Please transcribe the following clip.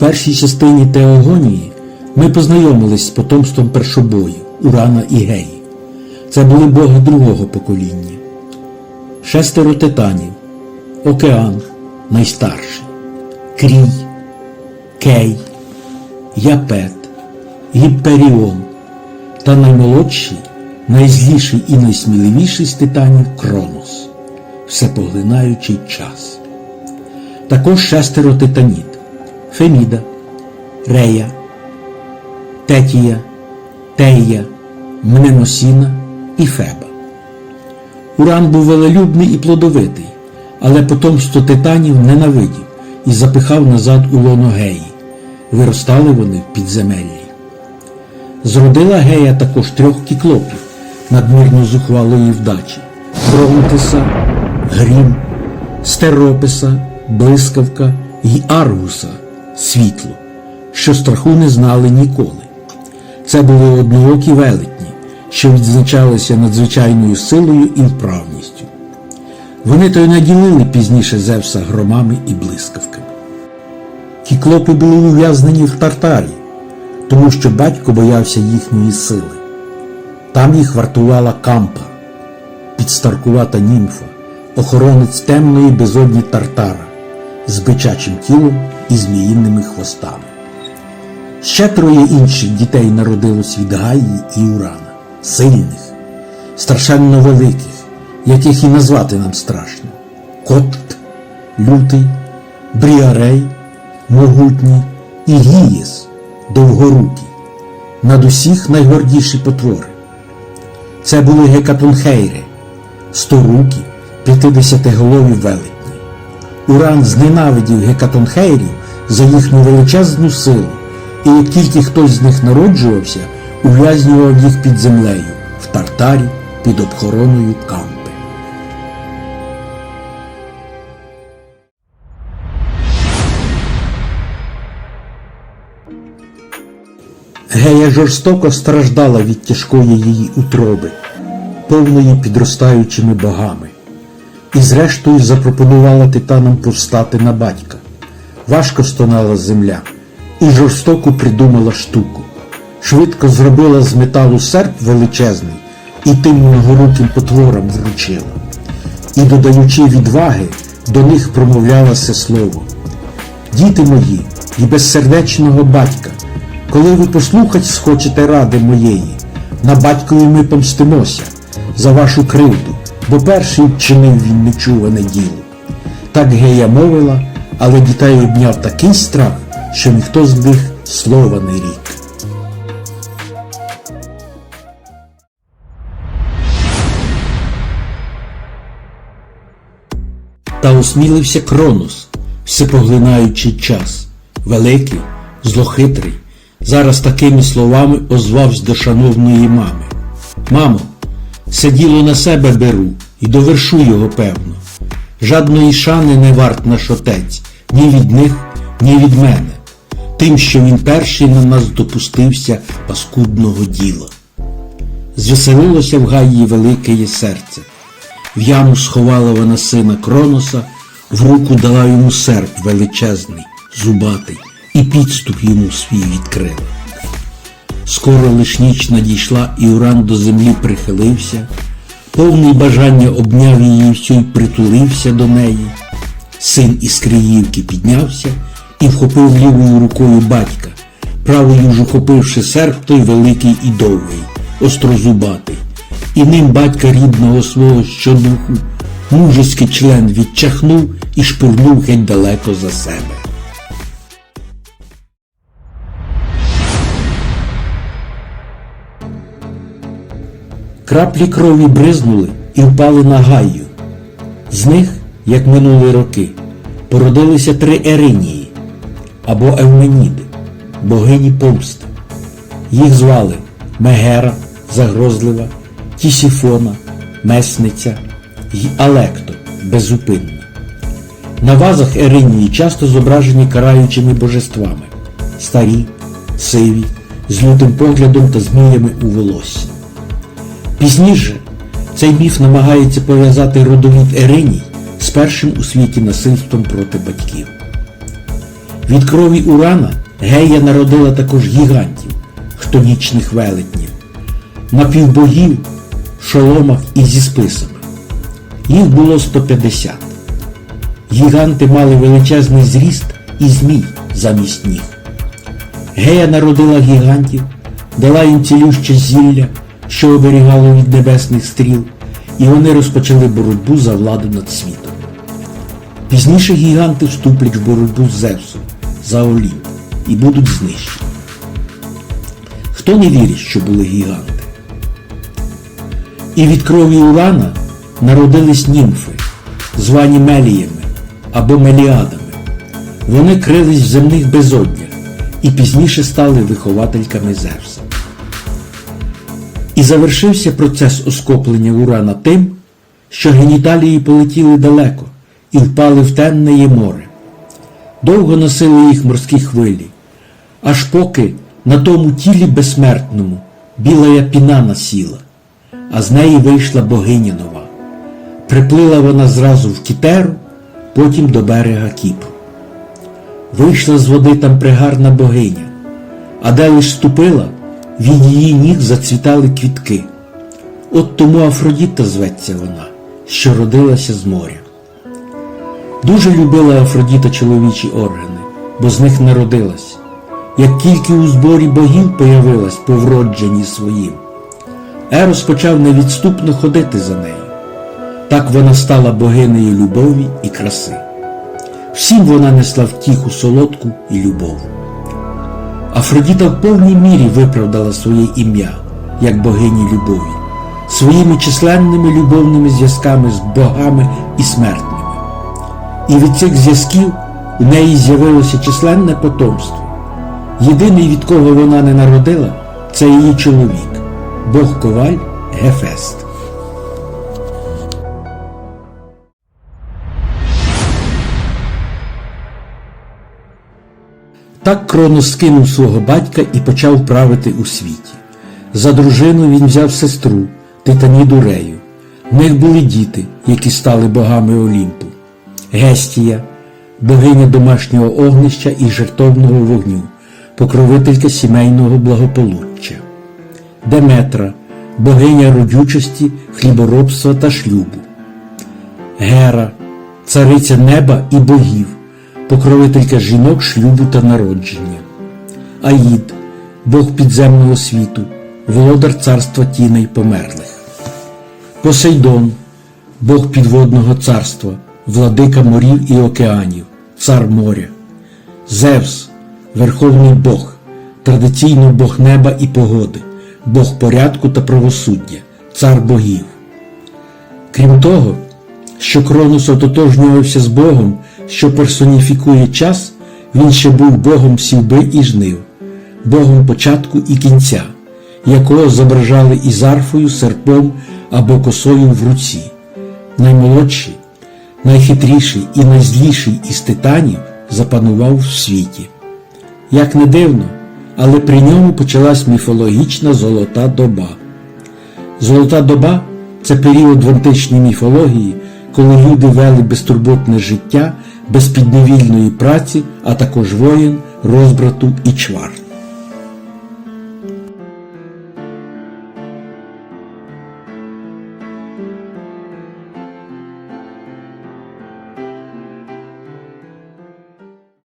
першій частині Теогонії ми познайомились з потомством першобою Урана і Геї. Це були боги другого покоління. Шестеро титанів, Океан найстарший, Крій, Кей, Япет, Гіпперіон та наймолодший, найзліший і найсміливіший з титанів Кронос, всепоглинаючий час. Також шестеро титанід Феміда, Рея, Тетія, Тея, Мнемосіна і Феба. Уран був велелюбний і плодовитий, але потомство титанів ненавидів і запихав назад у лоно Геї. Виростали вони в підземеллі. Зродила Гея також трьох кіклопів надмірно зухвалої вдачі Бронтиса, Грім, Стерописа, Блискавка й Аргуса світло, що страху не знали ніколи. Це були одноокі велетні, що відзначалися надзвичайною силою і вправністю. Вони то й наділили пізніше Зевса громами і блискавками. Кіклопи були ув'язнені в Тартарі, тому що батько боявся їхньої сили. Там їх вартувала кампа, підстаркувата німфа, охоронець темної безодні Тартара з бичачим тілом і зміїними хвостами. Ще троє інших дітей народилось від Гаї і Урана, сильних, страшенно великих, яких і назвати нам страшно. Кот, лютий, Бріарей, могутній і Гієс, довгорукий, над усіх найгордіші потвори. Це були гекатонхейри, сторукі, п'ятидесятиголові велетні. Уран зненавидів гекатонхейрів за їхню величезну силу, і як тільки хтось з них народжувався, ув'язнював їх під землею в тартарі під обхороною кампи. Гея жорстоко страждала від тяжкої її утроби, повної підростаючими богами, і зрештою запропонувала титанам повстати на батька. Важко стонала земля і жорстоко придумала штуку. Швидко зробила з металу серп величезний і тим многоруким потворам вручила. І, додаючи відваги, до них промовляла це слово. Діти мої і безсердечного батька, коли ви послухать схочете ради моєї, на батькові ми помстимося за вашу кривду, бо перший вчинив він нечуване діло. Так Гея мовила, але дітей обняв такий страх, що ніхто з них слова не рік. Та осмілився Кронос, всепоглинаючий час, великий, злохитрий, зараз такими словами озвався до шановної мами. Мамо, це діло на себе беру і довершу його певно. Жадної шани не варт наш отець, ні від них, ні від мене, тим, що він перший на нас допустився паскудного діла. Звеселилося в Гаї велике її серце. В яму сховала вона сина Кроноса, в руку дала йому серп величезний, зубатий, і підступ йому свій відкрила. Скоро лиш ніч надійшла, і Уран до землі прихилився, повний бажання обняв її всю й притулився до неї. Син із Криївки піднявся і вхопив лівою рукою батька, правою ж ухопивши серп той великий і довгий, острозубатий, і ним батька рідного свого щодуху мужеський член відчахнув і шпурнув геть далеко за себе. Краплі крові бризнули і впали на гаю. З них, як минули роки, породилися три Еринії або Евменіди, богині помсти. Їх звали Мегера, загрозлива, Тісіфона, Месниця й Алекто, безупинна. На вазах Еринії часто зображені караючими божествами, старі, сиві, з лютим поглядом та зміями у волоссі. Пізніше цей міф намагається пов'язати родовід Ериній з першим у світі насильством проти батьків. Від крові Урана Гея народила також гігантів, хтонічних велетнів, напівбогів в шоломах і зі списами. Їх було 150. Гіганти мали величезний зріст і змій замість ніг. Гея народила гігантів, дала їм цілюще зілля, що оберігало від небесних стріл, і вони розпочали боротьбу за владу над світом. Пізніше гіганти вступлять в боротьбу з Зевсом за Олімп і будуть знищені. Хто не вірить, що були гіганти? І від крові Урана народились німфи, звані Меліями або Меліадами. Вони крились в земних безоднях і пізніше стали виховательками Зевса. І завершився процес оскоплення Урана тим, що геніталії полетіли далеко і впали в темне море. Довго носили їх морські хвилі, аж поки на тому тілі безсмертному біла піна насіла, а з неї вийшла богиня нова. Приплила вона зразу в Кітеру, потім до берега Кіпру. Вийшла з води там пригарна богиня, а де лиш ступила, від її ніг зацвітали квітки. От тому Афродіта зветься вона, що родилася з моря. Дуже любила Афродіта чоловічі органи, бо з них народилась. Як тільки у зборі богів появилась по вродженні своїм, Ерос почав невідступно ходити за нею. Так вона стала богинею любові і краси. Всім вона несла втіху солодку і любов. Афродіта в повній мірі виправдала своє ім'я як богині любові, своїми численними любовними зв'язками з богами і смертними. І від цих зв'язків у неї з'явилося численне потомство. Єдиний, від кого вона не народила, це її чоловік, бог коваль Гефест. Так Кронос скинув свого батька і почав правити у світі. За дружину він взяв сестру Титаніду Рею. В них були діти, які стали богами Олімпу. Гестія, богиня домашнього огнища і жертовного вогню, покровителька сімейного благополуччя. Деметра, богиня родючості, хліборобства та шлюбу. Гера, цариця неба і богів, покровителька жінок, шлюбу та народження. Аїд, Бог підземного світу, володар царства тіней померлих. Посейдон, Бог підводного царства, владика морів і океанів, цар моря. Зевс, Верховний Бог, традиційно Бог неба і погоди, Бог порядку та правосуддя, цар богів. Крім того, що Кронос ототожнювався з Богом, що персоніфікує час, він ще був Богом сівби і жнив, Богом початку і кінця, якого зображали із арфою, серпом або косою в руці. Наймолодший, найхитріший і найзліший із титанів запанував в світі. Як не дивно, але при ньому почалась міфологічна золота доба. Золота доба це період в античній міфології, коли люди вели безтурботне життя без підневільної праці, а також воїн, розбрату і чвар.